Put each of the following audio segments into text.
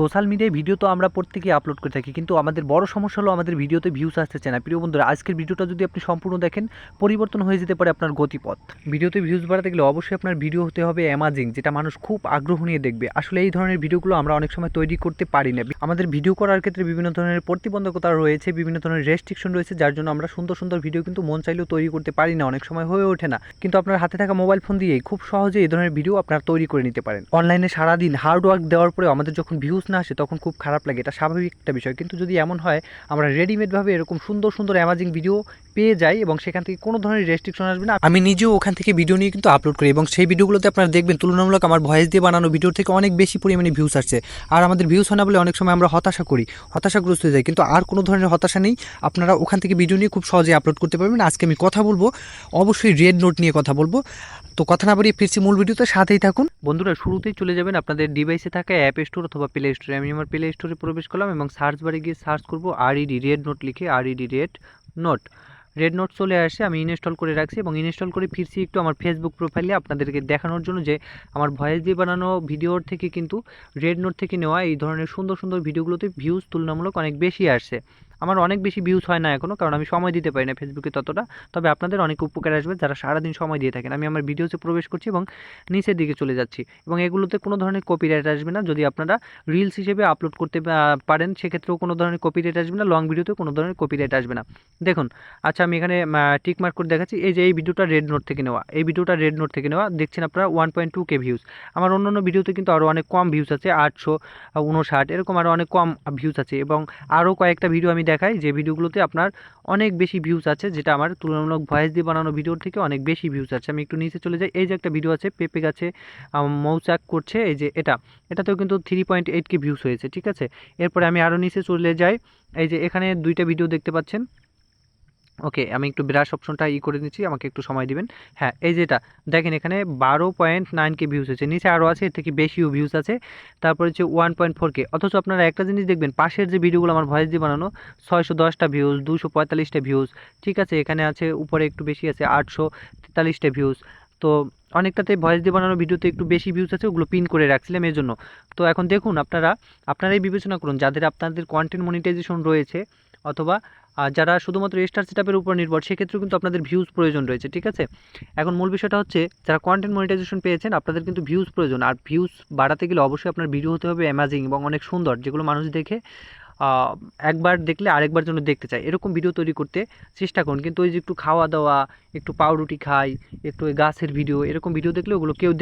Social মিডিয়ায় video তো আমরা প্রত্যেকেই আপলোড করে থাকি, কিন্তু আমাদের বড় সমস্যা হলো আমাদের ভিডিওতে ভিউজ আসতেছে না। প্রিয় বন্ধুরা, আজকের ভিডিওটা যদি আপনি সম্পূর্ণ দেখেন, পরিবর্তন হয়ে যেতে পারে আপনার গতিপথ। ভিডিওতে ভিউজ বাড়াতে গেলে অবশ্যই আপনার ভিডিও হতে হবে অ্যামাজিং যেটা মানুষ খুব আগ্রহ নিয়ে দেখবে। আসলে এই ধরনের ভিডিওগুলো আমরা অনেক সময় তৈরি করতে পারি না। আমাদের ভিডিও করার ক্ষেত্রে বিভিন্ন ধরনের প্রতিবন্ধকতা রয়েছে, বিভিন্ন ধরনের রেস্ট্রিকশন রয়েছে, যার জন্য আমরা সুন্দর সুন্দর ভিডিও কিন্তু মন চাইলেও তৈরি করতে পারি না, অনেক সময় হয়ে ওঠে না। কিন্তু আপনার হাতে থাকা মোবাইল ফোন দিয়েই খুব সহজে এই ধরনের ভিডিও আপনারা তৈরি করে নিতে পারেন। অনলাইনে সারাদিন হার্ড ওয়ার্ক দেওয়ার পরে আমাদের যখন ভিউজ না আসে, তখন খুব খারাপ লাগে। এটা স্বাভাবিক একটা বিষয়। কিন্তু যদি এমন হয়, আমরা রেডিমেডভাবে এরকম সুন্দর সুন্দর অ্যামাজিং ভিডিও পেয়ে যাই এবং সেখান থেকে কোনো ধরনের রেস্ট্রিকশন আসবে না। আমি নিজেও ওখান থেকে ভিডিও নিয়ে কিন্তু আপলোড করি এবং সেই ভিডিওগুলোতে আপনারা দেখবেন, তুলনামূলক আমার ভয়েস দিয়ে বানানো ভিডিওর থেকে অনেক বেশি পরিমাণে ভিউস আসছে। আর আমাদের ভিউস হয় না বলে অনেক সময় আমরা হতাশা করি, হতাশাগ্রস্ত হয়ে যাই। কিন্তু আর কোনো ধরনের হতাশা নেই। আপনারা ওখান থেকে ভিডিও নিয়ে খুব সহজে আপলোড করতে পারবেন। আজকে আমি কথা বলব, অবশ্যই রেড নোট নিয়ে কথা বলব। তো কথা না বাড়িয়ে ফিরছি মূল ভিডিওতে, সাথেই থাকুন। বন্ধুরা, শুরুতেই চলে যাবেন আপনাদের ডিভাইসে থাকা অ্যাপ স্টোর অথবা প্লে স্টোরে আমি আমার প্লে স্টোরে প্রবেশ করলাম এবং সার্চ বারে গিয়ে সার্চ করব R E D red note লিখে R E D red note red note চলে আসে, আমি ইনস্টল করে রাখছি এবং ইনস্টল করে ফিরছি একটু আমার ফেসবুক প্রোফাইলে আপনাদেরকে দেখানোর জন্য যে আমার ভয়েস দিয়ে বানানো ভিডিওর থেকে কিন্তু রেড নোট থেকে নেওয়া এই ধরনের সুন্দর সুন্দর ভিডিওগুলোতে ভিউজ তুলনামূলক অনেক বেশি আসছে আমার অনেক বেশি ভিউজ হয় না এখনও কারণ আমি সময় দিতে পারি না ফেসবুকে ততটা। তবে আপনাদের অনেক উপকার আসবে যারা সারাদিন সময় দিয়ে থাকেন। আমি আমার ভিডিওতে প্রবেশ করছি এবং নিচের দিকে চলে যাচ্ছি। এবং এগুলোতে কোনো ধরনের কপিরাইট আসবে না। যদি আপনারা রিলস হিসেবে আপলোড করতে পারেন, সেক্ষেত্রেও কোনো ধরনের কপিরাইট আসবে না। লং ভিডিওতে কোনো ধরনের কপিরাইট আসবে না। দেখুন আচ্ছা আমি এখানে টিক মার্ক করে দেখাচ্ছি। এই যে, এই ভিডিওটা রেড নোট থেকে নেওয়া। এই ভিডিওটা রেড নোট থেকে নেওয়া। দেখছেন আপনারা one point two K views আমার অন্য অন্য ভিডিওতে কিন্তু আরও অনেক কম ভিউজ আছে। আটশো উনষাট এরকম আরও অনেক কম ভিউজ আছে। এবং আরও কয়েকটা ভিডিও আমি দেখাই যে ভিডিওগুলোতে আপনার অনেক বেশি ভিউজ আছে, যেটা আমার তুলনামূলক ভয়েস দিয়ে বানানো ভিডিওর থেকে অনেক বেশি ভিউজ আছে। আমি একটু নিচে চলে যাই, এই যে একটা ভিডিও আছে পেঁপে গাছে মৌচাক করছে, এই যে এটা। এটাতেও কিন্তু three point eight K views হয়েছে, ঠিক আছে? এরপরে আমি আরও নিচে চলে যাই, এই যে এখানে দুইটা ভিডিও দেখতে পাচ্ছেন। ওকে, আমি একটু ব্রাশ অপশনটা ই করে নিচ্ছি, আমাকে একটু সময় দিবেন। হ্যাঁ এই যেটা, দেখেন এখানে বারো পয়েন্ট নাইন কে ভিউজ হচ্ছে নিচে আরও আছে, এর থেকে বেশিও ভিউজ আছে। তারপর হচ্ছে ওয়ান পয়েন্ট ফোর কে অথচ আপনারা একটা জিনিস দেখবেন, পাশের যে ভিডিওগুলো আমার ভয়েস দিয়ে বানানো, ছয়শো দশটা ভিউজ দুশো পঁয়তাল্লিশটা ভিউজ ঠিক আছে, এখানে আছে, উপরে একটু বেশি আছে, আটশো তেতাল্লিশটা ভিউজ তো অনেকটাতে ভয়েস দিয়ে বানানো ভিডিওতে একটু বেশি ভিউজ আছে, ওগুলো পিন করে রাখছিলাম এর জন্য। তো এখন দেখুন, আপনারা, আপনারাই বিবেচনা করুন, যাদের আপনাদের কন্টেন্ট মনিটাইজেশন রয়েছে, অথবা আহ, যারা শুধুমাত্র স্টার সেটআপের উপর নির্ভর সেক্ষেত্রেও কিন্তু আপনাদের ভিউজ প্রয়োজন রয়েছে ঠিক আছে? এখন মূল বিষয়টা হচ্ছে যারা কন্টেন্ট মনিটাইজেশন পেয়েছেন আপনাদের কিন্তু ভিউজ প্রয়োজন। আর ভিউজ বাড়াতে গেলে অবশ্যই আপনার ভিডিও হতে হবে অ্যামাজিং এবং অনেক সুন্দর যেগুলো মানুষ দেখে একবার দেখলে আরেকবার জন্য দেখতে চায়। এরকম ভিডিও তৈরি করতে চেষ্টা করুন। কিন্তু ওই যে একটু খাওয়া দাওয়া একটু পাউরুটি খাই একটু ওই গাছের ভিডিও এরকম ভিডিও দেখলে ওগুলো কেউ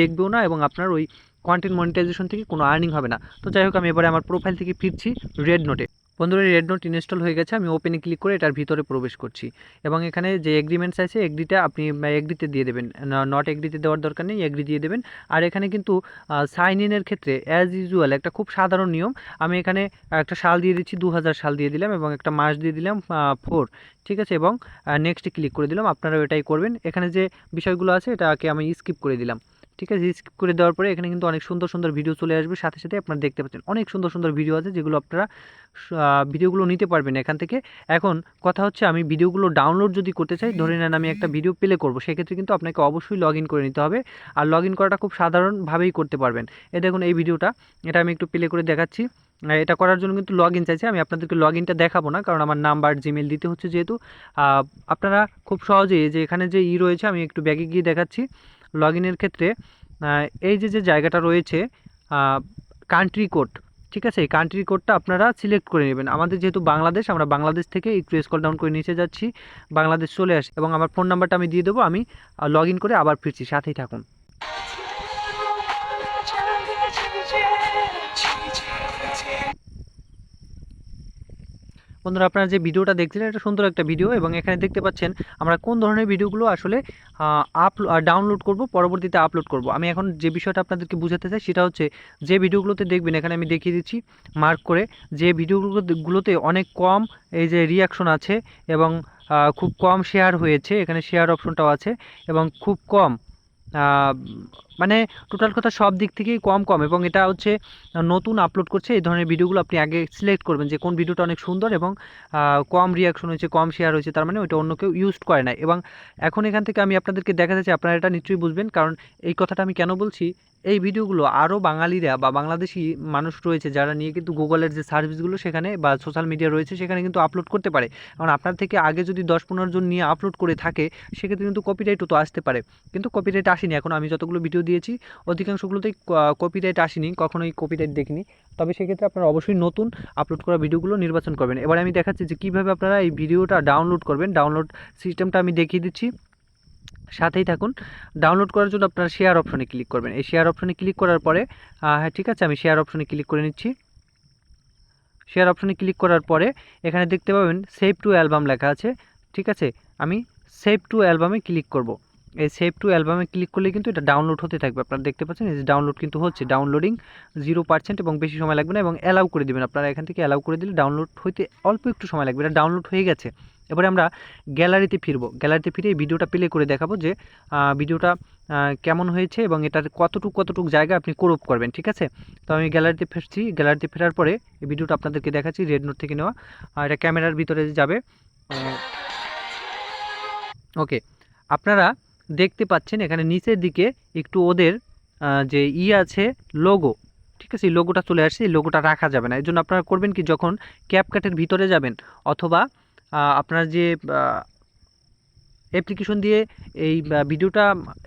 দেখবেও না এবং আপনার ওই কন্টেন্ট মনিটাইজেশন থেকে কোনো আর্নিং হবে না। তো যাই হোক আমি এবারে আমার প্রোফাইল থেকে ফিরছি রেড নোটে বন্ধুরা রেড নোট ইনস্টল হয়ে গেছে। আমি ওপেনে ক্লিক করে এটার ভিতরে প্রবেশ করছি। এবং এখানে যে এগ্রিমেন্টস আছে এগ্রিটা আপনি এগ্রিতে দিয়ে দেবেন। নট এগ্রিতে দেওয়ার দরকার নেই এগ্রি দিয়ে দেবেন। আর এখানে কিন্তু সাইন ইনের ক্ষেত্রে অ্যাজ ইউজুয়াল একটা খুব সাধারণ নিয়ম। আমি এখানে একটা সাল দিয়ে দিচ্ছি, দু হাজার সাল দিয়ে দিলাম এবং একটা মাস দিয়ে দিলাম ফোর ঠিক আছে? এবং নেক্সটে ক্লিক করে দিলাম। আপনারাও এটাই করবেন। এখানে যে বিষয়গুলো আছে, এটাকে আমি স্কিপ করে দিলাম। ঠিক আছে স্কিপ করে দেওয়ার পরে এখানে কিন্তু অনেক সুন্দর সুন্দর ভিডিও চলে আসবে। সাথে সাথে আপনারা দেখতে পাচ্ছেন অনেক সুন্দর সুন্দর ভিডিও আছে যেগুলো আপনারা ভিডিওগুলো নিতে পারবেন এখান থেকে। এখন কথা হচ্ছে আমি ভিডিওগুলো ডাউনলোড যদি করতে চাই, ধরে নেন আমি একটা ভিডিও প্লে করব, সেক্ষেত্রে কিন্তু আপনাকে অবশ্যই লগ করে নিতে হবে। আর লগ করাটা খুব সাধারণভাবেই করতে পারবেন। এ দেখুন এই ভিডিওটা এটা আমি একটু প্লে করে দেখাচ্ছি। এটা করার জন্য কিন্তু লগ ইন চাইছে। আমি আপনাদেরকে লগ ইনটা দেখাবো না, কারণ আমার নাম্বার জিমেল দিতে হচ্ছে যেহেতু। আপনারা খুব সহজেই যে এখানে যে ই রয়েছে, আমি একটু ব্যাগে গিয়ে দেখাচ্ছি। লগ ইনের ক্ষেত্রে এই যে যে জায়গাটা রয়েছে কান্ট্রি কোড ঠিক আছে? এই কান্ট্রি কোডটা আপনারা সিলেক্ট করে নেবেন। আমাদের যেহেতু বাংলাদেশ, আমরা বাংলাদেশ থেকে একটু স্কল ডাউন করে নিচে যাচ্ছি, বাংলাদেশ চলে আসে। এবং আমার ফোন নাম্বারটা আমি দিয়ে দেবো, আমি লগ করে আবার ফিরছি। সাথেই থাকুন। বন্ধুরা, আপনারা যে ভিডিওটা দেখছিলেন, এটা সুন্দর একটা ভিডিও এবং এখানে দেখতে পাচ্ছেন আমরা কোন ধরনের ভিডিওগুলো আসলে আপ ডাউনলোড করব, পরবর্তীতে আপলোড করব। আমি এখন যে বিষয়টা আপনাদেরকে বুঝাতে চাই, সেটা হচ্ছে যে ভিডিওগুলোতে দেখবেন, এখানে আমি দেখিয়ে দিচ্ছি মার্ক করে যে ভিডিওগুলো গুলোতে অনেক কম এই যে রিয়াকশন আছে এবং খুব কম শেয়ার হয়েছে, এখানে শেয়ার অপশনটাও আছে এবং খুব কম মানে টোটাল কথা সব দিক থেকেই কম কম এবং এটা হচ্ছে নতুন আপলোড করছে। এই ধরনের ভিডিওগুলো আপনি আগে সিলেক্ট করবেন যে কোন ভিডিওটা অনেক সুন্দর এবং কম রিয়াকশন হয়েছে, কম শেয়ার হয়েছে, তার মানে ওইটা অন্য কেউ ইউজ করে না এবং এখন এখান থেকে আমি আপনাদেরকে দেখা যাচ্ছে আপনারা এটা নিশ্চয়ই বুঝবেন। কারণ এই কথাটা আমি কেন বলছি? এই ভিডিওগুলো আরও বাঙালিরা বা বাংলাদেশি মানুষ রয়েছে যারা নিয়ে কিন্তু গুগলের যে সার্ভিসগুলো সেখানে বা সোশ্যাল মিডিয়া রয়েছে সেখানে কিন্তু আপলোড করতে পারে। কারণ আপনার থেকে আগে যদি দশ পনেরো জন নিয়ে আপলোড করে থাকে, সেক্ষেত্রে কিন্তু কপিরাইটও তো আসতে পারে। কিন্তু কপিরাইট আসেনি। এখন আমি যতগুলো ভিডিও দিয়েছি। অধিকাংশগুলোতেই কপিরাইট আসেনি, কখনোই কপিরাইট দেখিনি। তবে সেক্ষেত্রে আপনারা অবশ্যই নতুন আপলোড করা ভিডিওগুলো নির্বাচন করবেন। এবার আমি দেখাচ্ছি যে কীভাবে আপনারা এই ভিডিওটা ডাউনলোড করবেন। ডাউনলোড সিস্টেমটা আমি দেখিয়ে দিচ্ছি। সাথেই থাকুন। ডাউনলোড করার জন্য আপনারা শেয়ার অপশনে ক্লিক করবেন। এই শেয়ার অপশনে ক্লিক করার পরে হ্যাঁ ঠিক আছে, আমি শেয়ার অপশনে ক্লিক করে নিচ্ছি। শেয়ার অপশনে ক্লিক করার পরে, এখানে দেখতে পাবেন সেভ টু অ্যালবাম লেখা আছে। ঠিক আছে, আমি সেভ টু অ্যালবামে ক্লিক করব। এই সেভ টু অ্যালবামে ক্লিক করলে কিন্তু এটা ডাউনলোড হতে থাকবে। আপনারা দেখতে পাচ্ছেন, এই ডাউনলোড কিন্তু হচ্ছে। ডাউনলোডিং জিরো পার্সেন্ট এবং বেশি সময় লাগবে না এবং অ্যালাউ করে দেবেন। আপনারা এখান থেকে অ্যালাউ করে দিলে ডাউনলোড হইতে অল্প একটু সময় লাগবে। এটা ডাউনলোড হয়ে গেছে। এবারে আমরা গ্যালারিতে ফিরবো। গ্যালারিতে ফিরে এই ভিডিওটা প্লে করে দেখাবো যে ভিডিওটা কেমন হয়েছে এবং এটার কতটুকু কতটুকু জায়গা আপনি ক্রপ করবেন, ঠিক আছে? তো আমি গ্যালারিতে ফিরছি। গ্যালারিতে ফেরার পরে এই ভিডিওটা আপনাদেরকে দেখাচ্ছি রেড নোট থেকে নেওয়া। এটা ক্যামেরার ভিতরে যাবে। ওকে। আপনারা দেখতে পাচ্ছেন, এখানে নিচের দিকে একটু ওদের যে ই আছে লোগো ঠিক আছে? এই লোগোটা চলে আসছে, এই লোগোটা রাখা যাবে না। এর জন্য আপনারা করবেন কি, যখন ক্যাপকাটের ভিতরে যাবেন, অথবা আপনার যে অ্যাপ্লিকেশন দিয়ে এই ভিডিওটা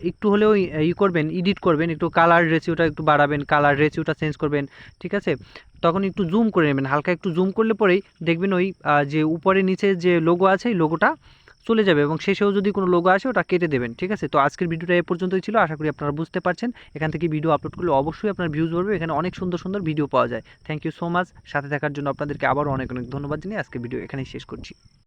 একটু হলেও ই করবেন এডিট করবেন, একটু কালার রেসিওটা একটু বাড়াবেন কালার রেসিওটা চেঞ্জ করবেন, ঠিক আছে? তখন একটু জুম করে নেবেন, হালকা একটু জুম করলে পরেই দেখবেন ওই যে উপরে নিচে যে লোগো আছে, এই লোগোটা চলে যাবে এবং শেষেও যদি কোনো লোগো আসে, ওটা কেটে দেবেন, ঠিক আছে? তো আজকের ভিডিওটা এ পর্যন্তই ছিল, আশা করি আপনারা বুঝতে পারছেন। এখান থেকে ভিডিও আপলোড করলে অবশ্যই আপনার ভিউজ বাড়বে, এখানে অনেক সুন্দর সুন্দর ভিডিও পাওয়া যায়। থ্যাংক ইউ সো মাচ সাথে থাকার জন্য আপনাদেরকে আবারও অনেক অনেক ধন্যবাদ জানিয়ে আজকে ভিডিও এখানেই শেষ করছি।